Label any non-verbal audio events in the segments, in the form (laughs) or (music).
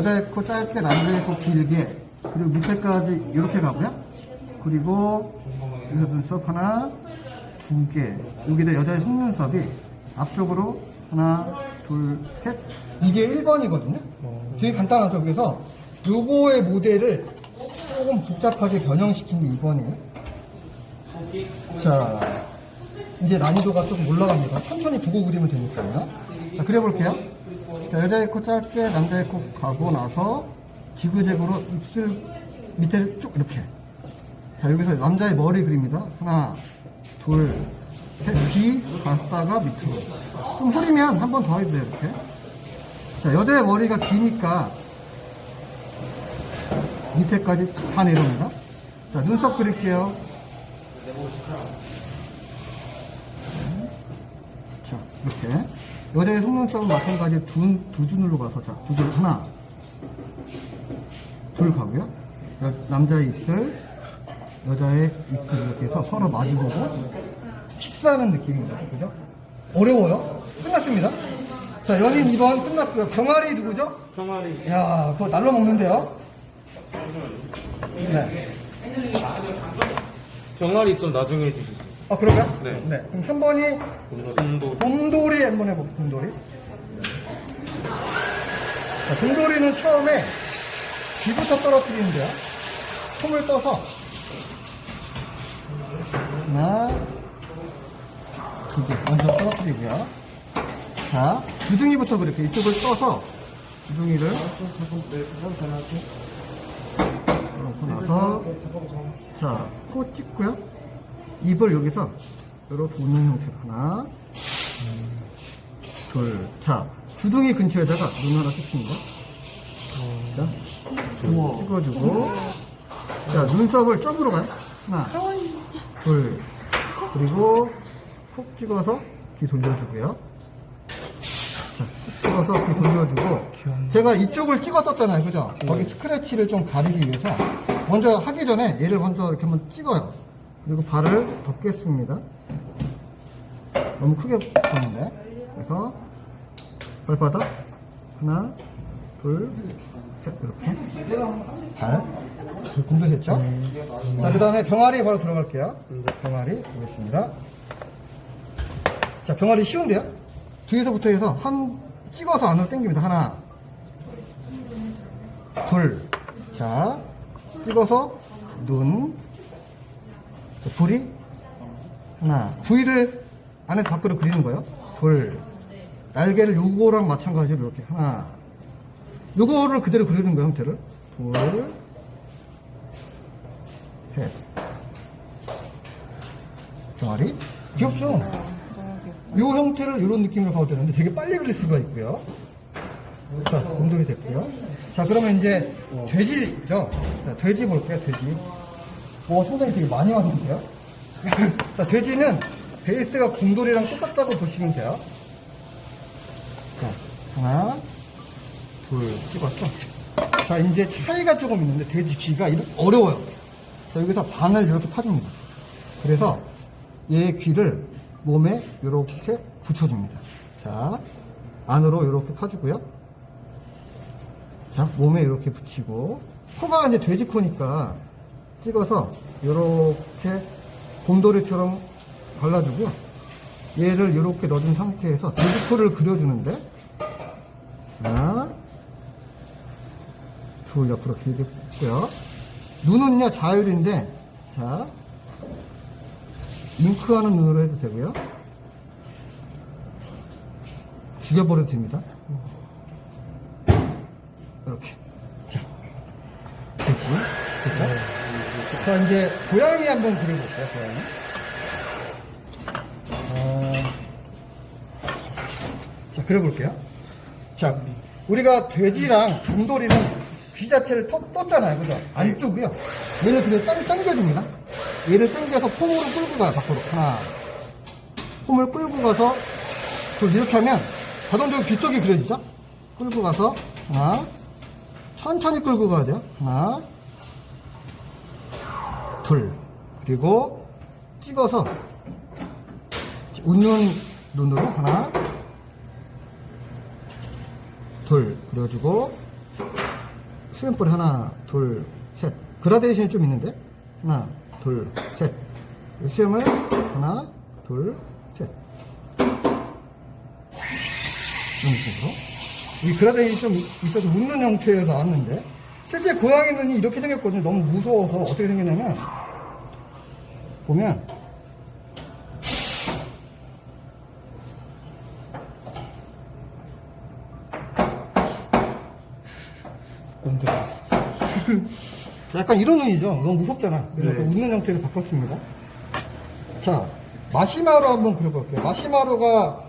여자의 코 짧게, 남자의 코 길게, 그리고 밑에까지 이렇게 가고요. 그리고 여기서 눈썹 하나, 두 개. 여기다 여자의 속눈썹이 앞쪽으로 하나, 둘, 셋. 이게 1번이거든요. 되게 간단하죠. 그래서 요거의 모델을 조금 복잡하게 변형시킨 게 2번이에요. 자, 이제 난이도가 조금 올라갑니다. 천천히 보고 그리면 되니까요. 자, 그려볼게요. 자, 여자의 코 짧게, 남자의 코 가고 나서 지그재그로 입술 밑에를 쭉 이렇게. 자, 여기서 남자의 머리 그립니다. 하나, 둘, 셋, 귀 갔다가 밑으로. 좀 흐리면 한 번 더 해도 돼요, 이렇게. 자, 여자의 머리가 기니까 밑에까지 다 내려옵니다. 자, 눈썹 그릴게요. 자, 이렇게. 여자의 속눈썹은 마찬가지 두, 두 줄로 가서, 자, 두 줄, 하나, 둘 가고요. 여- 남자의 입술, 여자의 입술 이렇게 해서 서로 마주보고 키스하는 느낌입니다. 그죠? 어려워요? 끝났습니다. 자, 연인 2번 끝났고요. 병아리 누구죠? 병아리 야, 그거 날로 먹는데요? 네. 병아리 좀 나중에 해주실 수 있어요? 아, 그런가요? 네. 그럼 3번이 곰도 곰돌이 한번 해볼게요, 곰돌이. 자, 곰돌이는 처음에 귀부터 떨어뜨리는데요. 손을 떠서 하나, 두 개 먼저 떨어뜨리고요. 자, 주둥이부터 그렇게 이쪽을 떠서 주둥이를 그러고 나서 자, 코 찍고요. 입을 여기서 이렇게 웃는 형태로 하나, 둘, 자, 주둥이 근처에다가 눈 하나 찍힌 거. 자, 찍어주고. 자, 눈썹을 점으로 가요. 하나, 둘, 그리고 콕 찍어서 귀 돌려주고요. 자, 콕 찍어서 귀 돌려주고. 제가 이쪽을 찍었었잖아요. 그죠? 거기 스크래치를 좀 가리기 위해서 먼저 하기 전에 얘를 먼저 이렇게 한번 찍어요. 그리고 발을 덮겠습니다. 너무 크게 보는데. 그래서 발바닥 하나, 둘, 셋 이렇게 발 공부했죠? 자, 그 다음에 병아리 바로 들어갈게요. 병아리 보겠습니다. 자, 병아리 쉬운데요? 뒤에서부터 해서 한 찍어서 안으로 당깁니다. 하나, 둘, 자, 찍어서 눈, 자, 불이 하나, 부위를 안에 밖으로 그리는 거예요. 둘, 날개를 요거랑 마찬가지로 이렇게 하나, 요거를 그대로 그리는 거예요, 형태를. 둘, 셋. 병아리? 귀엽죠? 요 형태를 이런 느낌으로 가도 되는데 되게 빨리 그릴 수가 있고요. 자, 곰돌이 됐고요. 자, 그러면 이제 돼지죠? 자, 돼지 볼게요, 돼지. 오, 상당히 되게 많이 왔는데요? (laughs) 자, 돼지는 베이스가 곰돌이랑 똑같다고 보시면 돼요. 자, 하나, 둘, 찍었어. 자, 이제 차이가 조금 있는데 돼지 귀가 이렇게 어려워요. 자, 여기서 반을 이렇게 파줍니다. 그래서 얘 귀를 몸에 이렇게 붙여줍니다. 자, 안으로 이렇게 파주고요. 자, 몸에 이렇게 붙이고, 코가 이제 돼지 코니까 찍어서 이렇게 곰돌이처럼 발라주고요. 얘를 이렇게 넣어준 상태에서 돼지 코를 그려주는데, 하나, 둘 옆으로 길게 붙고요. 눈은요, 자율인데, 자, 잉크하는 눈으로 해도 되고요. 죽여버려도 됩니다. 이렇게. 자, 됐지? 됐죠? 자, 이제 고양이 한번 그려볼게요, 고양이. 어, 자, 그려볼게요. 자, 우리가 돼지랑 곰돌이는 귀 자체를 떴, 떴잖아요. 그죠? 안 뜨고요. 얘를 그냥 당, 당겨줍니다. 얘를 당겨서 폼으로 끌고 가요, 밖으로. 하나. 폼을 끌고 가서, 둘, 이렇게 하면 자동적으로 귀 쪽이 그려지죠? 끌고 가서, 하나. 천천히 끌고 가야 돼요. 하나. 둘. 그리고 찍어서 웃는 눈으로 하나. 둘. 그려주고, 수염볼이 하나, 둘, 셋. 그라데이션이 좀 있는데? 하나, 둘, 셋. 이 수염을 하나, 둘, 셋. 이런 식으로. 이 그라데이션이 좀 있어서 웃는 형태로 나왔는데, 실제 고양이 눈이 이렇게 생겼거든요. 너무 무서워서 어떻게 생겼냐면, 보면, 약간 이런 눈이죠. 너무 무섭잖아. 그래서 네. 그 웃는 형태를 바꿨습니다. 자, 마시마로 한번 그려볼게요. 마시마로가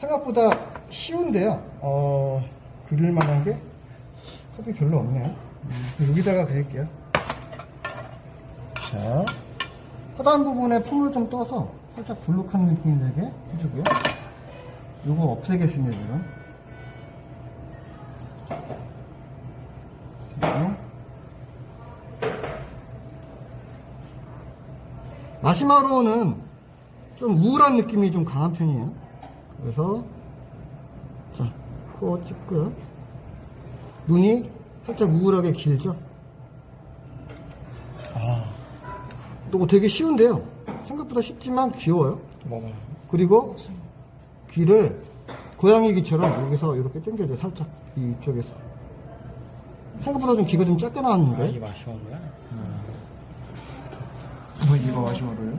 생각보다 쉬운데요. 어, 그릴 만한 게 컵이 별로 없네요. 음, 여기다가 그릴게요. 자, 하단 부분에 품을 좀 떠서 살짝 볼록한 느낌이 나게 해주고요. 요거 없애겠습니다, 지금. 마시마로는 좀 우울한 느낌이 좀 강한 편이에요. 그래서 자, 코 찍고요. 눈이 살짝 우울하게 길죠? 아, 또 되게 쉬운데요. 생각보다 쉽지만 귀여워요. 맞아요. 그리고 귀를 고양이 귀처럼 여기서 이렇게 당겨줘요. 살짝 이 쪽에서. 생각보다 좀 귀가 좀 작게 나왔는데. 마시마로야? 뭐 이거 마시마로요?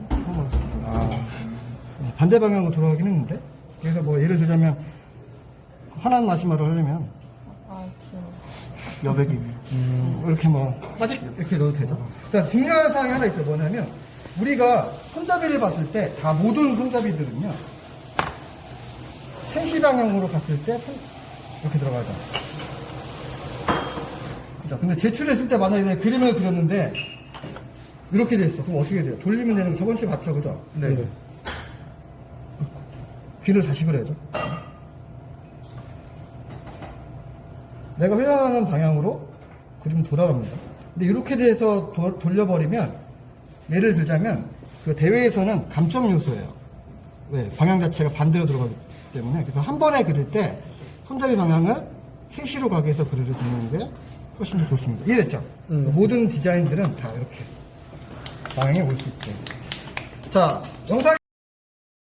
아, 반대 방향으로 돌아가긴 했는데. 그래서 뭐 예를 들자면 하나는 마시마로 하려면 아, 귀여워. 여백이 이렇게 뭐 빠직 이렇게 넣어도 되죠. 자, 중요한 사항이 하나 있어요. 뭐냐면 우리가 손잡이를 봤을 때 다 모든 손잡이들은요 센시 방향으로 봤을 때 손- 이렇게 들어가죠. 그죠? 근데 제출했을 때 만약에 내가 그림을 그렸는데 이렇게 됐어. 그럼 어떻게 돼요? 돌리면 되는 거 저번 주에 봤죠, 그죠? 네. 귀를 다시 그려야죠. 내가 회전하는 방향으로 그림 돌아갑니다. 근데 이렇게 돼서 도- 돌려버리면 예를 들자면 그 대회에서는 감점 요소예요. 왜? 방향 자체가 반대로 들어가기 때문에 그래서 한 번에 그릴 때 손잡이 방향을 세시로 가게 해서 그리는 게 훨씬 더 좋습니다. 이해됐죠? 모든 디자인들은 다 이렇게 방향에 올수 있게. 자, 영상